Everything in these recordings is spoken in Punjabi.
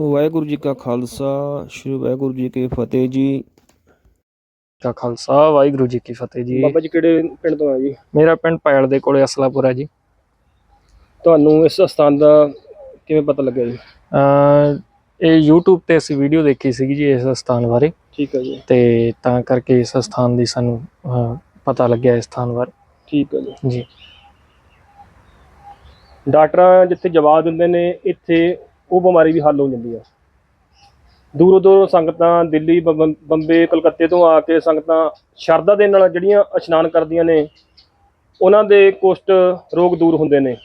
ਵਾਹਿਗੁਰੂ ਜੀ ਕਾ ਖਾਲਸਾ ਸ੍ਰੀ ਵਾਹਿਗੁਰੂ ਜੀ ਕੀ ਫਤਿਹ ਜੀ। ਕਾ ਖਾਲਸਾ ਵਾਹਿਗੁਰੂ ਜੀ ਕੀ ਫਤਿਹ ਜੀ। ਬਾਬਾ ਜੀ ਕਿਹੜੇ ਪਿੰਡ ਤੋਂ ਆ ਜੀ? ਮੇਰਾ ਪਿੰਡ ਪੈਲ ਦੇ ਕੋਲੇ ਅਸਲਾਪੁਰ ਜੀ। ਤੁਹਾਨੂੰ ਇਸ ਸਥਾਨ ਦਾ ਕਿਵੇਂ ਪਤਾ ਲੱਗਿਆ ਜੀ? ਅ ਇਹ YouTube ਤੇ ਅਸੀਂ ਵੀਡੀਓ ਦੇਖੀ ਸੀਗੀ ਜੀ ਇਸ ਸਥਾਨ ਬਾਰੇ। ਠੀਕ ਹੈ ਜੀ। ਤੇ ਤਾਂ ਕਰਕੇ ਇਸ ਸਥਾਨ ਦੀ ਸਾਨੂੰ ਪਤਾ ਲੱਗਿਆ ਇਸ ਸਥਾਨ ਬਾਰੇ। ਠੀਕ ਹੈ ਜੀ। ਜੀ। ਡਾਕਟਰ ਜਿੱਥੇ ਜਵਾਬ ਦਿੰਦੇ ਨੇ ਇੱਥੇ ਉਹ ਬਿਮਾਰੀ ਵੀ ਹੱਲ ਹੋ ਜਾਂਦੀ ਆ। ਦੂਰੋਂ ਦੂਰੋਂ ਸੰਗਤਾਂ ਦਿੱਲੀ ਬੰਬੇ, ਕਲਕੱਤੇ ਤੋਂ ਆ ਕੇ ਸੰਗਤਾਂ ਸ਼ਰਧਾ ਦੇ ਨਾਲ ਜਿਹੜੀਆਂ ਇਸ਼ਨਾਨ ਕਰਦੀਆਂ ਨੇ, ਉਹਨਾਂ ਦੇ ਕੁਸ਼ਟ ਰੋਗ ਦੂਰ ਹੁੰਦੇ ਨੇ।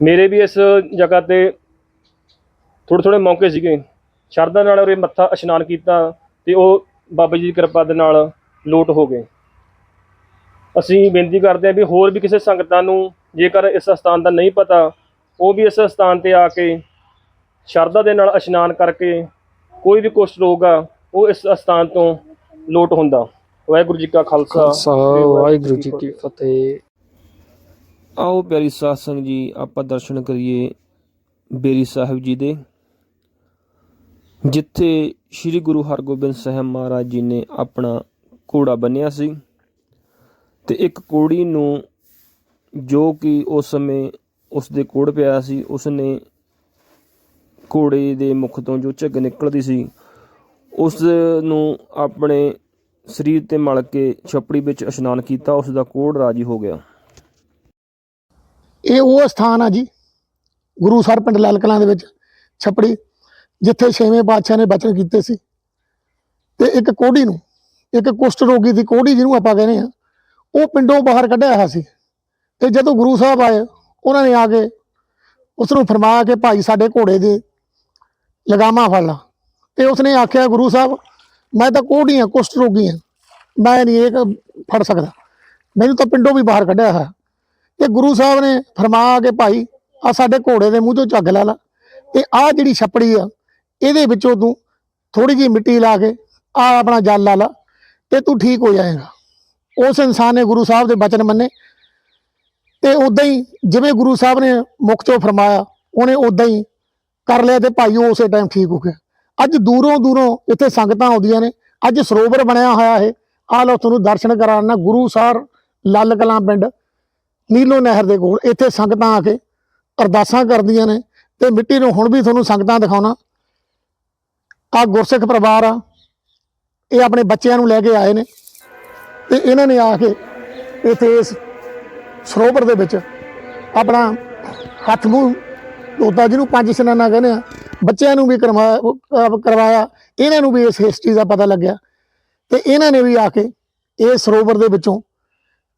ਮੇਰੇ ਵੀ ਇਸ ਜਗ੍ਹਾ ਤੇ ਥੋੜ੍ਹੇ ਥੋੜ੍ਹੇ ਮੌਕੇ ਸੀਗੇ। ਸ਼ਰਧਾ ਨਾਲ ਉਰੇ ਮੱਥਾ ਇਸ਼ਨਾਨ ਕੀਤਾ ਤੇ ਉਹ ਬਾਬਾ ਜੀ ਦੀ ਕਿਰਪਾ ਦੇ ਨਾਲ ਲੋਟ ਹੋ ਗਏ। ਅਸੀਂ ਬੇਨਤੀ ਕਰਦੇ ਹਾਂ ਵੀ ਹੋਰ ਵੀ ਕਿਸੇ ਸੰਗਤਾਂ ਨੂੰ ਜੇਕਰ ਇਸ ਸਥਾਨ ਦਾ ਨਹੀਂ ਪਤਾ ਉਹ ਵੀ ਇਸ ਸਥਾਨ ਤੇ ਆ ਕੇ ਸ਼ਰਧਾ ਦੇ ਨਾਲ ਇਸ਼ਨਾਨ ਕਰਕੇ ਕੋਈ ਵੀ ਕੁਸ਼ਟ ਰੋਗ ਆ, ਉਹ ਇਸ ਸਥਾਨ ਤੋਂ ਲੋਟ ਹੁੰਦਾ। ਵਾਹਿਗੁਰੂ ਜੀ ਕਾ ਖਾਲਸਾ, ਵਾਹਿਗੁਰੂ ਜੀ ਕੀ ਫਤਿਹ। ਆਓ ਪਿਆਰੀ ਸਾਧ ਸੰਗਤ ਜੀ, ਆਪਾਂ ਦਰਸ਼ਨ ਕਰੀਏ ਬੇਰੀ ਸਾਹਿਬ ਜੀ ਦੇ। ਜਿੱਥੇ ਸ੍ਰੀ ਗੁਰੂ ਹਰਗੋਬਿੰਦ ਸਾਹਿਬ ਮਹਾਰਾਜ ਜੀ ਨੇ ਆਪਣਾ ਘੋੜਾ ਬੰਨਿਆ ਸੀ ਤੇ ਇੱਕ ਕੋੜੀ ਨੂੰ ਜੋ ਕਿ ਉਸ ਸਮੇਂ ਉਸ ਦੇ ਕੋੜ ਪਿਆ ਸੀ ਉਸ ਨੇ ਘੋੜੇ ਦੇ ਮੁਖ ਤੋਂ ਜੋ ਝੱਗ ਨਿਕਲਦੀ ਸੀ ਉਸ ਨੂੰ ਆਪਣੇ ਸਰੀਰ ਤੇ ਮਲ ਕੇ ਛਪੜੀ ਵਿੱਚ ਇਸ਼ਨਾਨ ਕੀਤਾ ਉਸ ਦਾ ਕੋੜ ਰਾਜੀ ਹੋ ਗਿਆ। ਇਹ ਉਹ ਸਥਾਨ ਆ ਜੀ, ਗੁਰੂ ਸਰ ਪਿੰਡ ਲਾਲ ਕਲਾਂ ਦੇ ਵਿੱਚ ਛਪੜੀ, ਜਿੱਥੇ ਛੇਵੇਂ ਪਾਤਸ਼ਾਹ ਨੇ ਬਚਨ ਕੀਤੇ ਸੀ। ਤੇ ਇੱਕ ਕੋੜੀ ਨੂੰ, ਇੱਕ ਕੁਸ਼ਟ ਰੋਗੀ ਦੀ ਕੋੜੀ ਜਿਹਨੂੰ ਆਪਾਂ ਕਹਿੰਦੇ ਆ ਉਹ ਪਿੰਡੋਂ ਬਾਹਰ ਕੱਢਿਆ ਹੋਇਆ ਸੀ। ਤੇ ਜਦੋਂ ਗੁਰੂ ਸਾਹਿਬ ਆਏ ਉਹਨਾਂ ਨੇ ਆ ਕੇ ਉਸ ਨੂੰ ਫਰਮਾਇਆ ਕਿ ਭਾਈ ਸਾਡੇ ਘੋੜੇ ਦੇ ਲਗਾਮਾਂ ਫੜ ਲਾ। ਤੇ ਉਸਨੇ ਆਖਿਆ, ਗੁਰੂ ਸਾਹਿਬ, ਮੈਂ ਤਾਂ ਕੋੜੀ ਹਾਂ, ਕੁਸ਼ਟ ਰੋਗੀ ਹਾਂ। ਮੈਂ ਨਹੀਂ ਇਹ ਕ- ਫੜ ਸਕਦਾ। ਮੈਨੂੰ ਤਾਂ ਪਿੰਡੋਂ ਵੀ ਬਾਹਰ ਕੱਢਿਆ ਹੋਇਆ। ਤੇ ਗੁਰੂ ਸਾਹਿਬ ਨੇ ਫਰਮਾਇਆ ਕਿ, ਭਾਈ ਆ ਸਾਡੇ ਘੋੜੇ ਦੇ ਮੂੰਹ ਤੋਂ ਝੱਗ ਲੈ ਲਾ। ਤੇ ਆ ਜਿਹੜੀ ਛੱਪੜੀ ਆ, ਇਹਦੇ ਵਿੱਚੋਂ ਤੂੰ ਥੋੜੀ ਜਿਹੀ ਮਿੱਟੀ ਲਾ ਕੇ ਆ ਆਪਣਾ ਜਲ ਲਾ ਲਾ ਤੇ ਤੂੰ ਠੀਕ ਹੋ ਜਾਏਗਾ। ਉਸ ਇਨਸਾਨ ਨੇ ਗੁਰੂ ਸਾਹਿਬ ਦੇ ਬਚਨ ਮੰਨੇ। ਤੇ ਉਦਾਂ ਹੀ ਜਿਵੇਂ ਗੁਰੂ ਸਾਹਿਬ ਨੇ ਮੁਖ ਚੋਂ ਫਰਮਾਇਆ, ਉਹਨੇ ਉਦਾਂ ਹੀ ਕਰ ਲਿਆ ਤੇ ਭਾਈ ਉਹ ਉਸੇ ਟਾਈਮ ਠੀਕ ਹੋ ਗਿਆ। ਅੱਜ ਦੂਰੋਂ ਦੂਰੋਂ ਇੱਥੇ ਸੰਗਤਾਂ ਆਉਂਦੀਆਂ ਨੇ, ਅੱਜ ਸਰੋਵਰ ਬਣਿਆ ਹੋਇਆ ਇਹ। ਆ ਲਓ ਤੁਹਾਨੂੰ ਦਰਸ਼ਨ ਕਰਾਉਣਾ, ਗੁਰੂ ਸਾਹਿਬ ਲੱਲ ਕਲਾਂ ਪਿੰਡ, ਨੀਲੋ ਨਹਿਰ ਦੇ ਕੋਲ। ਇੱਥੇ ਸੰਗਤਾਂ ਆ ਕੇ ਅਰਦਾਸਾਂ ਕਰਦੀਆਂ ਨੇ ਤੇ ਮਿੱਟੀ ਨੂੰ ਹੁਣ ਵੀ ਤੁਹਾਨੂੰ ਸੰਗਤਾਂ ਦਿਖਾਉਣਾ। ਆ ਗੁਰਸਿੱਖ ਪਰਿਵਾਰ ਆ, ਇਹ ਆਪਣੇ ਬੱਚਿਆਂ ਨੂੰ ਲੈ ਕੇ ਆਏ ਨੇ ਤੇ ਇਹਨਾਂ ਨੇ ਆ ਕੇ ਇੱਥੇ ਇਸ ਸਰੋਵਰ ਦੇ ਵਿੱਚ ਆਪਣਾ ਹੱਥ ਮੂੰਹ ਧੋਤਾ ਜਿਹਨੂੰ ਪੰਜ ਸਨਾਨਾ ਕਹਿੰਦੇ ਆ, ਬੱਚਿਆਂ ਨੂੰ ਵੀ ਕਰਵਾਇਆ ਕਰਵਾਇਆ, ਇਹਨਾਂ ਨੂੰ ਵੀ ਇਸ ਹਿਸਟਰੀ ਦਾ ਪਤਾ ਲੱਗਿਆ। ਤੇ ਇਹਨਾਂ ਨੇ ਵੀ ਆ ਕੇ ਇਹ ਸਰੋਵਰ ਦੇ ਵਿੱਚੋਂ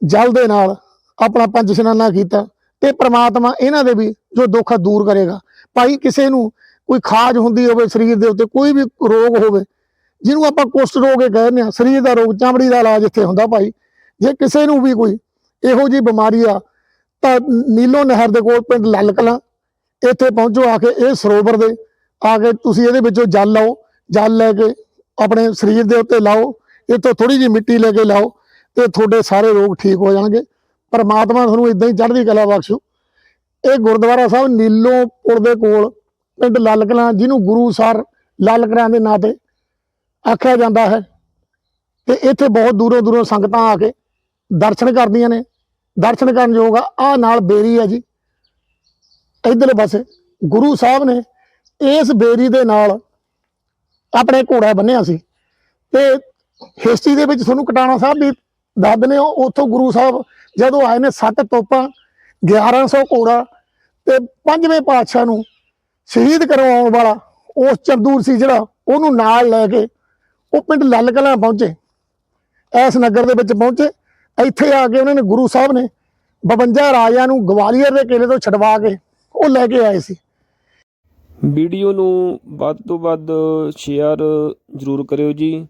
ਜਲ ਦੇ ਨਾਲ ਆਪਣਾ ਪੰਜ ਸਨਾਨਾ ਕੀਤਾ ਤੇ ਪ੍ਰਮਾਤਮਾ ਇਹਨਾਂ ਦੇ ਵੀ ਜੋ ਦੁੱਖ ਦੂਰ ਕਰੇਗਾ। ਭਾਈ, ਕਿਸੇ ਨੂੰ ਕੋਈ ਖਾਜ ਹੁੰਦੀ ਹੋਵੇ ਸਰੀਰ ਦੇ ਉੱਤੇ, ਕੋਈ ਵੀ ਰੋਗ ਹੋਵੇ, ਜਿਹਨੂੰ ਆਪਾਂ ਕੁਸ਼ਟ ਰੋਗ ਇਹ ਕਹਿੰਦੇ ਆ, ਸਰੀਰ ਦਾ ਰੋਗ, ਚਮੜੀ ਦਾ ਇਲਾਜ ਇੱਥੇ ਹੁੰਦਾ ਭਾਈ। ਜੇ ਕਿਸੇ ਨੂੰ ਵੀ ਕੋਈ ਇਹੋ ਜੀ ਬਿਮਾਰੀ ਆ, ਤਾਂ ਨੀਲੋ ਨਹਿਰ ਦੇ ਕੋਲ ਪਿੰਡ ਲੱਲ ਕਲਾਂ ਇੱਥੇ ਪਹੁੰਚੋ ਆ ਕੇ ਇਹ ਸਰੋਵਰ ਦੇ, ਆ ਕੇ ਤੁਸੀਂ ਇਹਦੇ ਵਿੱਚੋਂ ਜਲ ਲਓ, ਜਲ ਲੈ ਕੇ ਆਪਣੇ ਸਰੀਰ ਦੇ ਉੱਤੇ ਲਾਓ ਇਹ ਤੋਂ ਥੋੜੀ ਜਿਹੀ ਮਿੱਟੀ ਲੈ ਕੇ ਲਾਓ, ਤੇ ਤੁਹਾਡੇ ਸਾਰੇ ਰੋਗ ਠੀਕ ਹੋ ਜਾਣਗੇ। ਪਰਮਾਤਮਾ ਤੁਹਾਨੂੰ ਇਦਾਂ ਹੀ ਚੜ੍ਹਦੀ ਕਲਾ ਬਖਸ਼ੂ। ਇਹ ਗੁਰਦੁਆਰਾ ਸਾਹਿਬ ਨੀਲੋਂ ਪੁਲ ਦੇ ਕੋਲ, ਪਿੰਡ ਲੱਲ ਕਲਾਂ ਜਿਹਨੂੰ ਗੁਰੂ ਸਰ ਲੱਲ ਕਲਾਂ ਦੇ ਨਾਂ ਤੇ ਆਖਿਆ ਜਾਂਦਾ ਹੈ। ਤੇ ਇੱਥੇ ਬਹੁਤ ਦੂਰੋਂ ਦੂਰੋਂ ਸੰਗਤਾਂ ਆ ਕੇ ਦਰਸ਼ਨ ਕਰਦੀਆਂ ਨੇ। ਦਰਸ਼ਨ ਕਰਨ ਯੋਗ ਆ। ਆਹ ਨਾਲ ਬੇਰੀ ਆ ਜੀ। ਇਧਰਲੇ ਪਾਸੇ ਗੁਰੂ ਸਾਹਿਬ ਨੇ ਇਸ ਬੇਰੀ ਦੇ ਨਾਲ ਆਪਣੇ ਘੋੜਾ ਬੰਨਿਆ ਸੀ। ਤੇ ਹਿਸਟਰੀ ਦੇ ਵਿੱਚ ਤੁਹਾਨੂੰ ਕਟਾਣਾ ਸਾਹਿਬ ਵੀ ਦੱਸ ਦਿੰਦੇ ਹੋ, ਉੱਥੋਂ ਗੁਰੂ ਸਾਹਿਬ ਜਦੋਂ ਆਏ ਨੇ ਸੱਤ ਤੋਪਾਂ 1100 ਘੋੜਾ ਤੇ ਪੰਜਵੇਂ ਪਾਤਸ਼ਾਹ ਨੂੰ ਸ਼ਹੀਦ ਕਰਵਾਉਣ ਵਾਲਾ ਉਸ ਚੰਦੂਰ ਸੀ ਜਿਹੜਾ ਉਹਨੂੰ ਨਾਲ ਲੈ ਕੇ ਉਹ ਪਿੰਡ ਲੱਲ ਕਲਾਂ ਪਹੁੰਚੇ। ਐਸ ਨਗਰ ਦੇ ਵਿੱਚ ਪਹੁੰਚੇ। ਇੱਥੇ ਆ ਕੇ ਉਹਨਾਂ ਨੇ ਗੁਰੂ ਸਾਹਿਬ ਨੇ 52 ਰਾਜਿਆਂ ਨੂੰ ਗਵਾਲੀਅਰ ਦੇ ਕਿਲੇ ਤੋਂ ਛਡਵਾ ਕੇ ਉਹ ਲੈ ਕੇ ਆਏ ਸੀ। ਵੀਡੀਓ ਨੂੰ ਵੱਧ ਤੋਂ ਵੱਧ ਸ਼ੇਅਰ ਜ਼ਰੂਰ ਕਰਿਓ ਜੀ,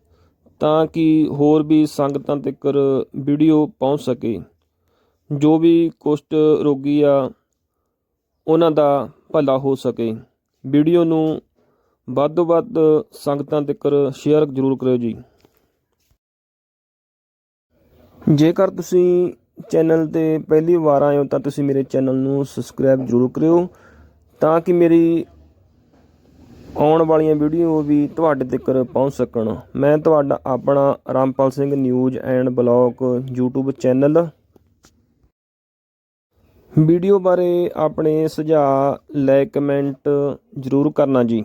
ਤਾਂ ਕਿ ਹੋਰ ਵੀ ਸੰਗਤਾਂ ਤੱਕ ਵੀਡੀਓ ਪਹੁੰਚ ਸਕੇ। ਜੋ ਵੀ ਕੁਸ਼ਟ ਰੋਗੀ ਆ, ਉਹਨਾਂ ਦਾ ਭਲਾ ਹੋ ਸਕੇ। ਵੀਡੀਓ ਨੂੰ ਵੱਧ ਤੋਂ ਵੱਧ ਸੰਗਤਾਂ ਤੱਕ ਸ਼ੇਅਰ ਜ਼ਰੂਰ ਕਰਿਓ ਜੀ। ਜੇਕਰ ਤੁਸੀਂ ਚੈਨਲ ਤੇ ਪਹਿਲੀ ਵਾਰ ਆਏ ਹੋ ਤਾਂ ਤੁਸੀਂ ਮੇਰੇ ਚੈਨਲ ਨੂੰ ਸਬਸਕ੍ਰਾਈਬ ਜ਼ਰੂਰ ਕਰਿਓ ਤਾਂ ਕਿ ਮੇਰੀ ਆਉਣ ਵਾਲੀਆਂ ਵੀਡੀਓ ਵੀ ਤੁਹਾਡੇ ਤੱਕ ਪਹੁੰਚ ਸਕਣ। ਮੈਂ ਤੁਹਾਡਾ ਆਪਣਾ Rampal Singh news and blog YouTube channel. Video ਬਾਰੇ ਆਪਣੇ ਸੁਝਾਅ, ਲਾਈਕ, ਕਮੈਂਟ ਜ਼ਰੂਰ ਕਰਨਾ ਜੀ।